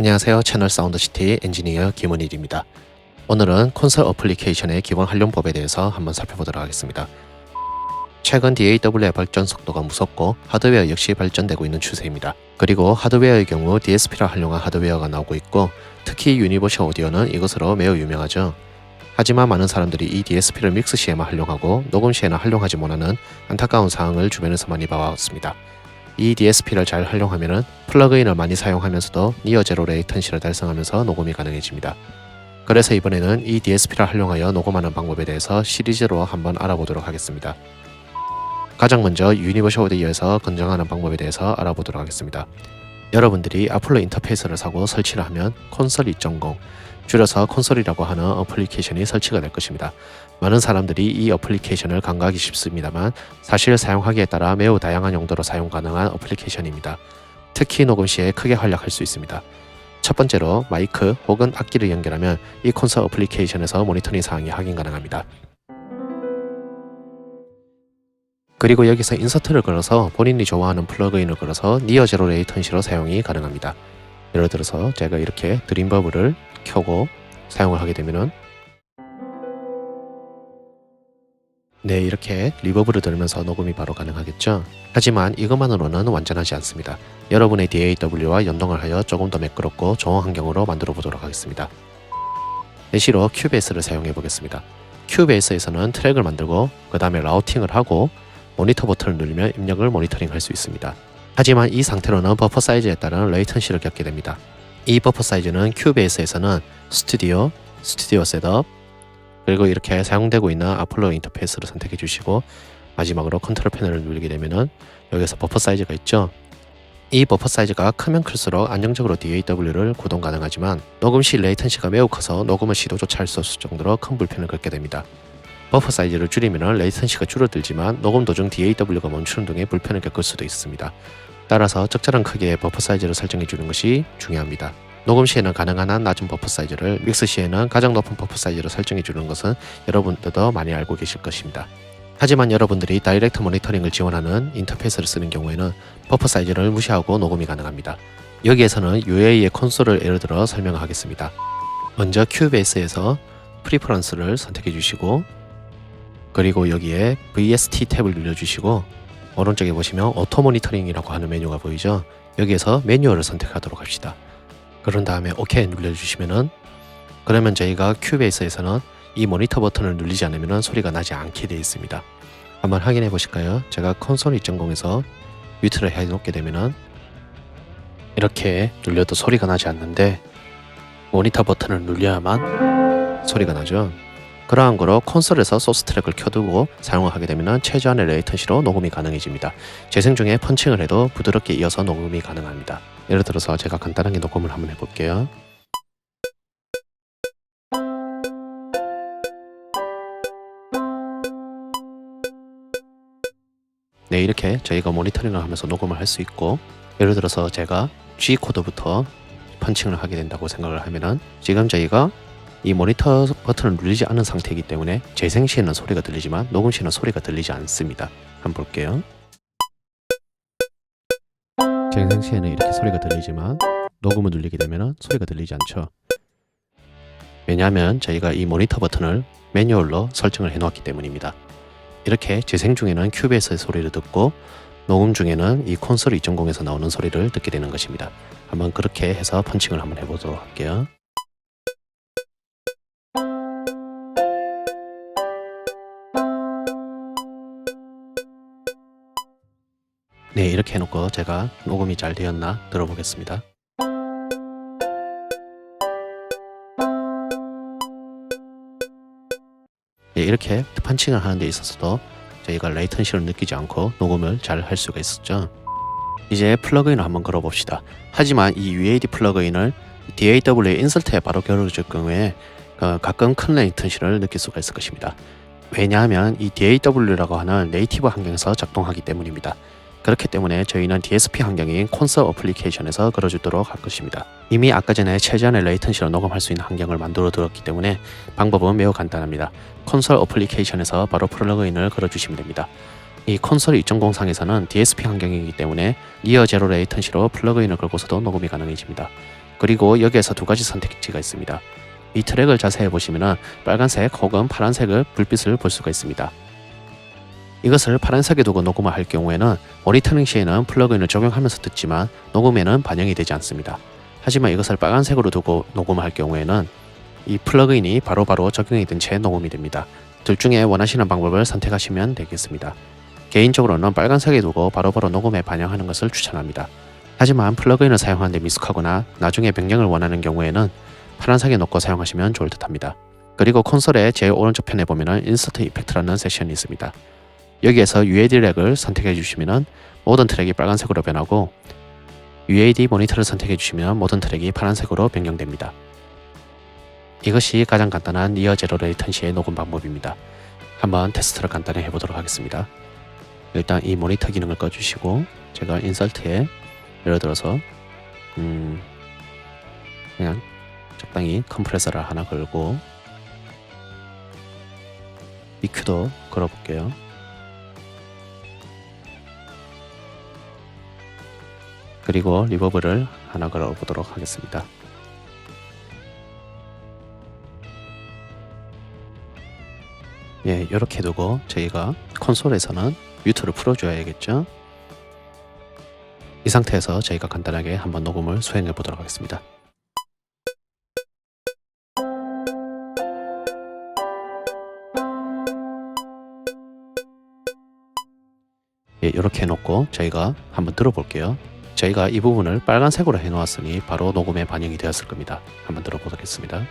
안녕하세요. 채널 사운드시티 엔지니어 김원일입니다. 오늘은 콘솔 어플리케이션의 기본 활용법에 대해서 한번 살펴보도록 하겠습니다. 최근 DAW의 발전 속도가 무섭고 하드웨어 역시 발전되고 있는 추세입니다. 그리고 하드웨어의 경우 DSP를 활용한 하드웨어가 나오고 있고 특히 유니버셜 오디오는 이것으로 매우 유명하죠. 하지만 많은 사람들이 이 DSP를 믹스 시에만 활용하고 녹음 시에는 활용하지 못하는 안타까운 사항을 주변에서 많이 봐왔습니다. 이 DSP를 잘 활용하면 플러그인을 많이 사용하면서도 니어 제로 레이턴시를 달성하면서 녹음이 가능해집니다. 그래서 이번에는 이 DSP를 활용하여 녹음하는 방법에 대해서 시리즈로 한번 알아보도록 하겠습니다. 가장 먼저 유니버셜 오디오에서 건정하는 방법에 대해서 알아보도록 하겠습니다. 여러분들이 아플로 인터페이스를 사고 설치를 하면 콘솔 2.0 줄여서 콘솔이라고 하는 어플리케이션이 설치가 될 것입니다. 많은 사람들이 이 어플리케이션을 간과하기 쉽습니다만 사실 사용하기에 따라 매우 다양한 용도로 사용 가능한 어플리케이션입니다. 특히 녹음 시에 크게 활약할 수 있습니다. 첫 번째로 마이크 혹은 악기를 연결하면 이 콘솔 어플리케이션에서 모니터링 사항이 확인 가능합니다. 그리고 여기서 인서트를 걸어서 본인이 좋아하는 플러그인을 걸어서 니어 제로 레이턴시로 사용이 가능합니다. 예를 들어서 제가 이렇게 드림버블을 켜고 사용을 하게 되면은 네 이렇게 리버브를 들으면서 녹음이 바로 가능하겠죠? 하지만 이것만으로는 완전하지 않습니다. 여러분의 DAW와 연동을 하여 조금 더 매끄럽고 좋은 환경으로 만들어 보도록 하겠습니다. 예시로 큐베이스를 사용해 보겠습니다. 큐베이스에서는 트랙을 만들고 그 다음에 라우팅을 하고 모니터 버튼을 누르면 입력을 모니터링 할 수 있습니다. 하지만 이 상태로는 버퍼 사이즈에 따른 레이턴시를 겪게 됩니다 이 버퍼 사이즈는 큐베이스에서는 스튜디오, 스튜디오 셋업, 그리고 이렇게 사용되고 있는 아폴로 인터페이스를 선택해 주시고 마지막으로 컨트롤 패널을 누르게 되면은 여기서 버퍼 사이즈가 있죠. 이 버퍼 사이즈가 크면 클수록 안정적으로 DAW를 구동 가능하지만 녹음 시 레이턴시가 매우 커서 녹음을 시도조차 할 수 없을 정도로 큰 불편을 겪게 됩니다. 버퍼 사이즈를 줄이면 레이턴시가 줄어들지만 녹음 도중 DAW가 멈추는 등의 불편을 겪을 수도 있습니다. 따라서 적절한 크기의 버퍼 사이즈를 설정해 주는 것이 중요합니다. 녹음 시에는 가능한 한 낮은 버퍼 사이즈를, 믹스 시에는 가장 높은 버퍼 사이즈를 설정해 주는 것은 여러분들도 많이 알고 계실 것입니다. 하지만 여러분들이 다이렉트 모니터링을 지원하는 인터페이스를 쓰는 경우에는 버퍼 사이즈를 무시하고 녹음이 가능합니다. 여기에서는 UA의 콘솔을 예를 들어 설명하겠습니다. 먼저 큐베이스에서 프리퍼런스를 선택해 주시고 그리고 여기에 VST 탭을 눌러주시고 오른쪽에 보시면 오토 모니터링이라고 하는 메뉴가 보이죠? 여기에서 매뉴얼을 선택하도록 합시다. 그런 다음에 OK 눌러주시면은 그러면 저희가 큐베이스에서는 이 모니터 버튼을 누르지 않으면 소리가 나지 않게 되어 있습니다. 한번 확인해 보실까요? 제가 콘솔 2.0에서 뮤트를 해 놓게 되면은 이렇게 눌려도 소리가 나지 않는데 모니터 버튼을 눌려야만 소리가 나죠 그러한 거로 콘솔에서 소스 트랙을 켜두고 사용을 하게 되면 최저한의 레이턴시로 녹음이 가능해집니다. 재생 중에 펀칭을 해도 부드럽게 이어서 녹음이 가능합니다. 예를 들어서 제가 간단하게 녹음을 한번 해볼게요. 네 이렇게 저희가 모니터링을 하면서 녹음을 할 수 있고 예를 들어서 제가 G 코드부터 펀칭을 하게 된다고 생각을 하면은 지금 저희가 이 모니터 버튼을 누르지 않은 상태이기 때문에 재생 시에는 소리가 들리지만 녹음 시에는 소리가 들리지 않습니다. 한번 볼게요. 재생 시에는 이렇게 소리가 들리지만 녹음을 누르게 되면 소리가 들리지 않죠. 왜냐하면 저희가 이 모니터 버튼을 매뉴얼로 설정을 해놓았기 때문입니다. 이렇게 재생 중에는 큐베이스의 소리를 듣고 녹음 중에는 이 콘솔 2.0에서 나오는 소리를 듣게 되는 것입니다. 한번 그렇게 해서 펀칭을 한번 해보도록 할게요. 네 이렇게 해놓고 제가 녹음이 잘 되었나 들어보겠습니다. 네, 이렇게 펀칭을 하는 데 있어서도 저희가 레이턴시를 느끼지 않고 녹음을 잘 할 수가 있었죠. 이제 플러그인을 한번 걸어봅시다. 하지만 이 UAD 플러그인을 DAW 인설트에 바로 겨뤄줄 경우에 어, 가끔 큰 레이턴시를 느낄 수가 있을 것입니다. 왜냐하면 이 DAW라고 하는 네이티브 환경에서 작동하기 때문입니다 그렇기 때문에 저희는 DSP 환경인 콘솔 어플리케이션에서 걸어주도록 할 것입니다. 이미 아까 전에 최전의 레이턴시로 녹음할 수 있는 환경을 만들어 두었기 때문에 방법은 매우 간단합니다. 콘솔 어플리케이션에서 바로 플러그인을 걸어주시면 됩니다. 이 콘솔 2.0 상에서는 DSP 환경이기 때문에 니어 제로 레이턴시로 플러그인을 걸고서도 녹음이 가능해집니다. 그리고 여기에서 두 가지 선택지가 있습니다. 이 트랙을 자세히 보시면 빨간색 혹은 파란색의 불빛을 볼 수가 있습니다. 이것을 파란색에 두고 녹음을 할 경우에는 모니터링 시에는 플러그인을 적용하면서 듣지만 녹음에는 반영이 되지 않습니다. 하지만 이것을 빨간색으로 두고 녹음을 할 경우에는 이 플러그인이 바로 바로 적용이 된 채 녹음이 됩니다. 둘 중에 원하시는 방법을 선택하시면 되겠습니다. 개인적으로는 빨간색에 두고 바로 바로 녹음에 반영하는 것을 추천합니다. 하지만 플러그인을 사용하는데 미숙하거나 나중에 변경을 원하는 경우에는 파란색에 놓고 사용하시면 좋을 듯합니다. 그리고 콘솔의 제일 오른쪽 편에 보면 인서트 이펙트라는 섹션이 있습니다. 여기에서 UAD 렉을 선택해 주시면 모든 트랙이 빨간색으로 변하고 UAD 모니터를 선택해 주시면 모든 트랙이 파란색으로 변경됩니다. 이것이 가장 간단한 니어 제로 레이턴시의 녹음 방법입니다. 한번 테스트를 간단히 해보도록 하겠습니다. 일단 이 모니터 기능을 꺼주시고 제가 인설트에 예를 들어서 음 그냥 적당히 컴프레서를 하나 걸고 EQ도 걸어볼게요. 그리고 리버브를 하나 걸어보도록 하겠습니다. 예, 이렇게 두고 저희가 콘솔에서는 뮤트를 풀어줘야겠죠. 이 상태에서 저희가 간단하게 한번 녹음을 수행해 보도록 하겠습니다. 예, 이렇게 해놓고 저희가 한번 들어볼게요. 저희가 이 부분을 빨간색으로 해놓았으니 바로 녹음에 반영이 되었을 겁니다. 한번 들어보겠습니다.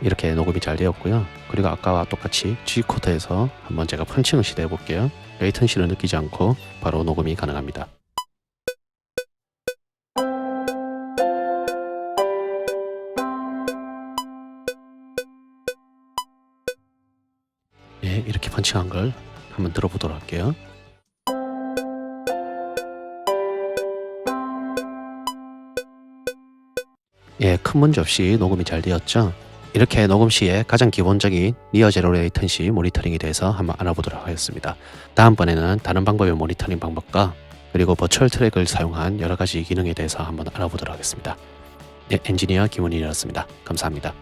이렇게 녹음이 잘 되었고요. 그리고 아까와 똑같이 G코드에서 한번 제가 펀칭을 시도해 볼게요. 레이턴시를 느끼지 않고 바로 녹음이 가능합니다. 예, 이렇게 펀칭한 걸 한번 들어보도록 할게요. 예, 큰 문제 없이 녹음이 잘 되었죠. 이렇게 녹음 시에 가장 기본적인 니어 제로 레이턴시 모니터링에 대해서 한번 알아보도록 하겠습니다. 다음번에는 다른 방법의 모니터링 방법과 그리고 버추얼 트랙을 사용한 여러 가지 기능에 대해서 한번 알아보도록 하겠습니다. 예, 엔지니어 김원일이었습니다. 감사합니다.